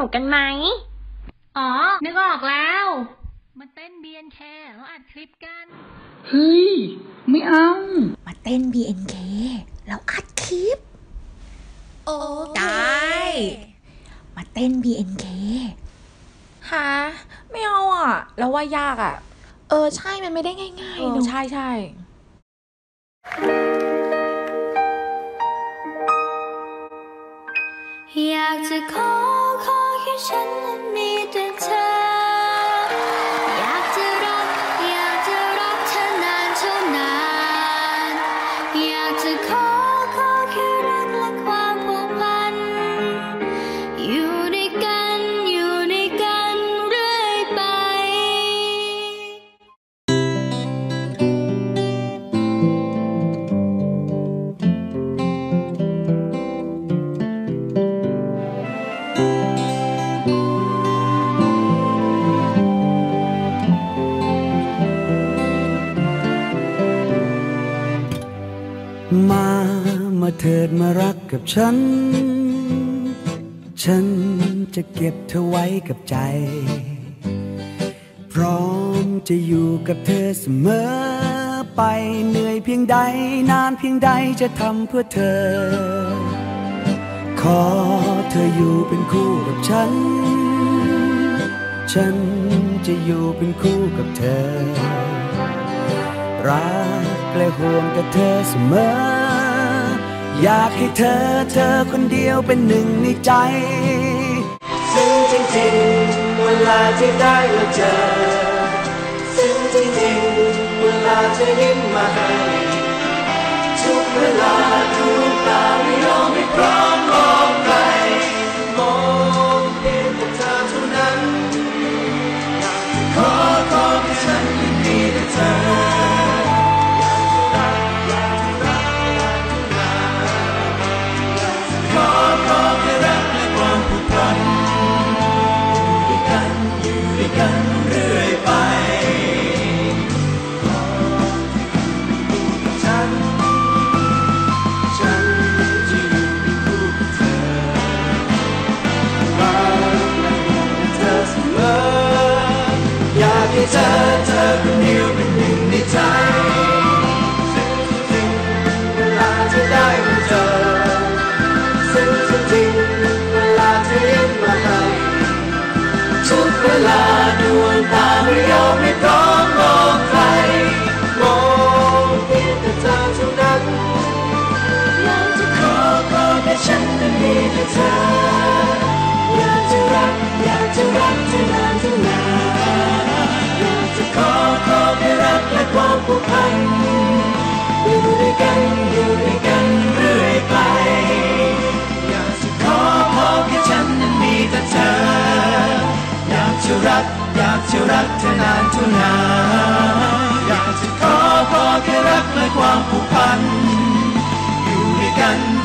นุกสนุกกันไหม อ๋อ นึกออกแล้ว มาเต้น BNK แล้วอัดคลิปกัน เฮ้ย ไม่เอา มาเต้น BNK แล้วอัดคลิป โอ้ได้มาเต้น BNK ฮะไม่เอาอะ แล้วว่ายากอะ เออ ใช่มันไม่ได้ง่ายเอๆอเนอะใช่ใช่อยากจะขอขอ แค่ฉันนั้นมีแต่เธอ ฉัน ฉันจะเก็บเธอไว้กับใจ พร้อมจะอยู่กับเธอเสมอไปเหนื่อยเพียงใด นานเพียงใดจะทำเพื่อเธอ ขอเธออยู่เป็นคู่กับฉัน ฉันจะอยู่เป็นคู่กับเธอ รักและห่วงกับเธอเสมอ อยากให้เธอเธอคนเดียวเป็นหนึ่งในใจซึ่งจริงๆเวลาที่ได้มาเจอซึ่งจริงๆเวลาเธอยิ้มมาให้ทุกเวลาทุกตาไม่ยอมไม่พร้อม นานเท่านานอยากจะขอพอแค่รักและความผูกพัน อยู่ด้วยกัน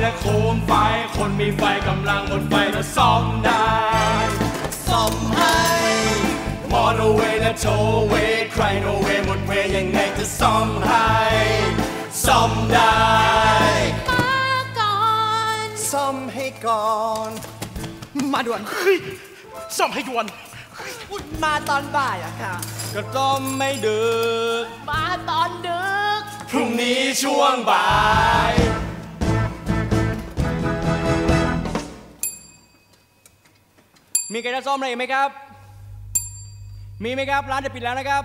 และโคมไฟ คนมีไฟกำลังหมดไฟจะซ่อมได้ซ่อมให้มอเตอร์เวย์และโทเวย์ใครโนเวย์หมดเวย์ยังไงจะซ่อมให้ซ่อมได้ซ่อมให้ก่อน มาด่วนซ่อมให้ด่วนมาตอนบ่ายอะค่ะ ก็ต้อมไม่ดึก มาตอนดึก พรุ่งนี้ช่วงบ่าย มีใครจะซ่อมอะไรอีกไหมครับ มีไหมครับ ร้านจะปิดแล้วนะครับ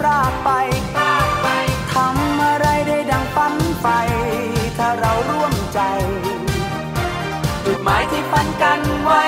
พรากไป ทำอะไรได้ดังฝันไฟถ้าเราร่วมใจ จุดหมายที่ฝันกันไว้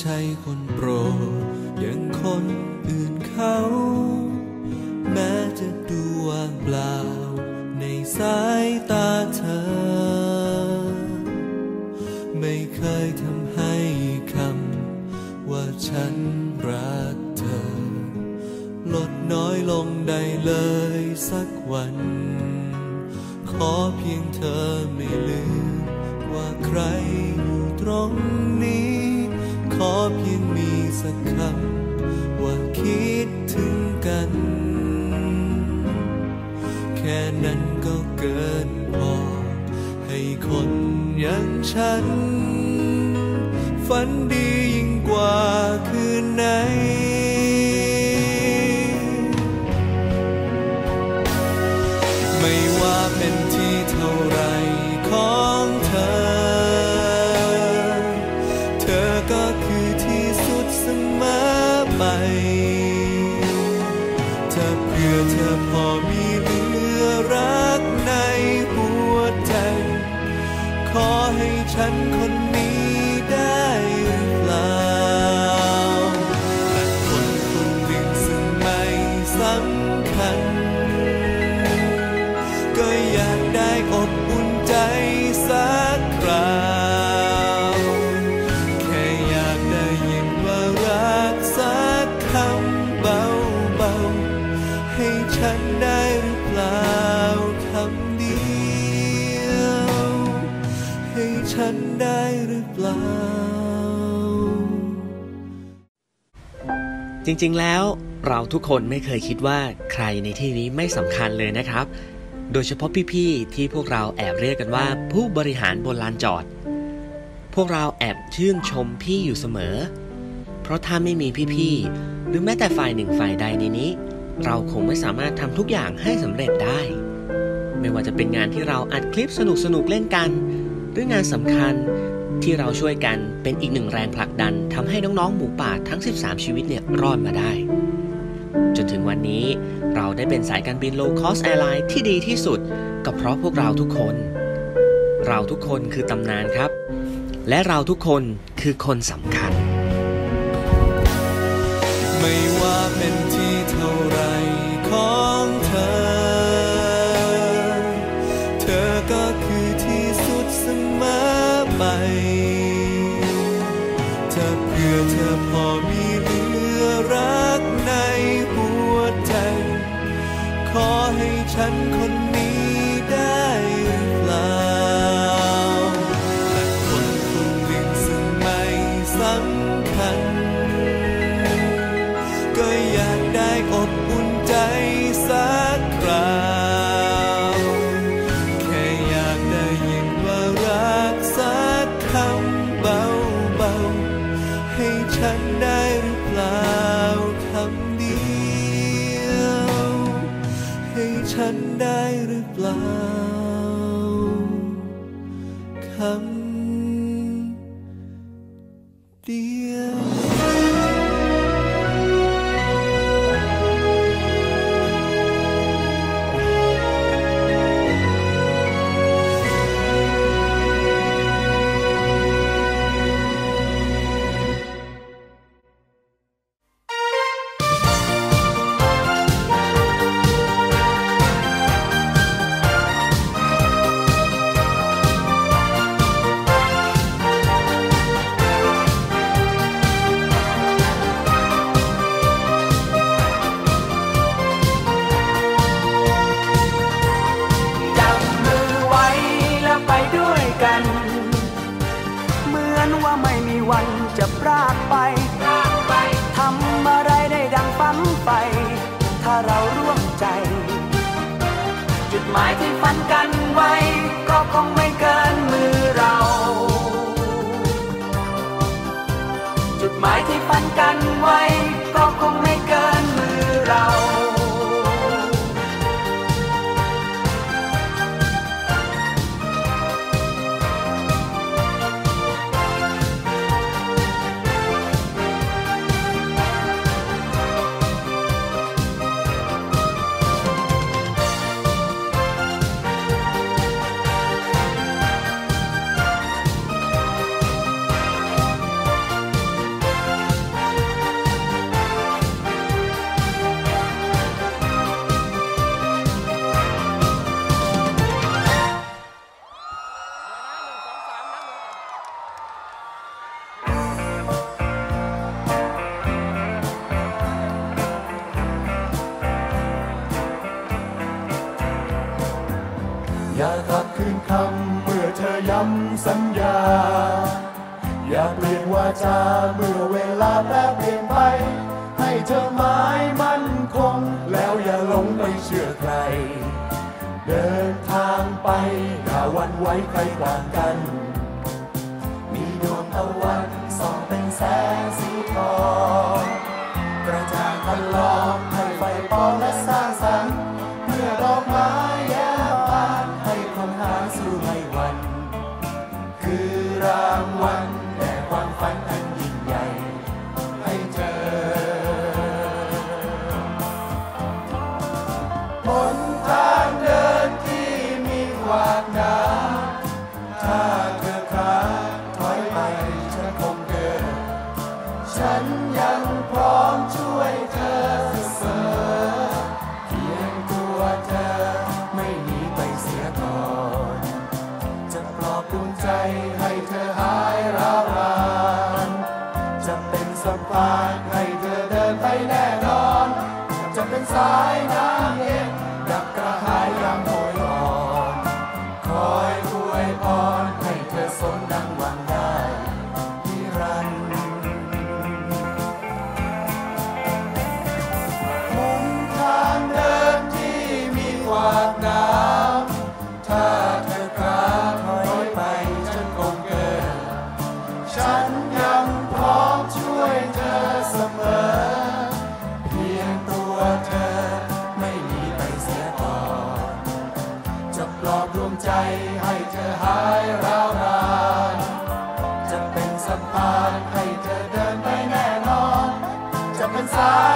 ใช่คน สักคำว่าคิดถึงกัน แค่นั้นก็เกินพอ ให้คนอย่างฉัน ฝันดี จริงๆแล้วเราทุกคนไม่เคยคิดว่าใครในที่นี้ไม่สำคัญเลยนะครับ โดยเฉพาะพี่ๆที่พวกเราแอบเรียกกันว่าผู้บริหารบนลานจอด พวกเราแอบชื่นชมพี่อยู่เสมอ เพราะถ้าไม่มีพี่ๆหรือแม้แต่ฝ่ายหนึ่งฝ่ายใดในนี้ เราคงไม่สามารถทำทุกอย่างให้สำเร็จได้ ไม่ว่าจะเป็นงานที่เราอัดคลิปสนุกๆเล่นกัน หรืองานสำคัญ ที่เราช่วยกันเป็นอีกหนึ่งแรงผลักดันทำให้น้องๆหมูป่าทั้ง 13 ชีวิตเนี่ยรอดมาได้ จนถึงวันนี้เราได้เป็นสายการบิน low cost airline ที่ดีที่สุด ก็เพราะพวกเราทุกคน เราทุกคนคือตำนานครับ และเราทุกคนคือคนสำคัญ ไม่ว่าเป็นที่ ให้ฉันคนนี้ได้หรือเปล่า หมายที่ฝันกันไว้ ก็คงไม่เกินมือเรา time. 사랑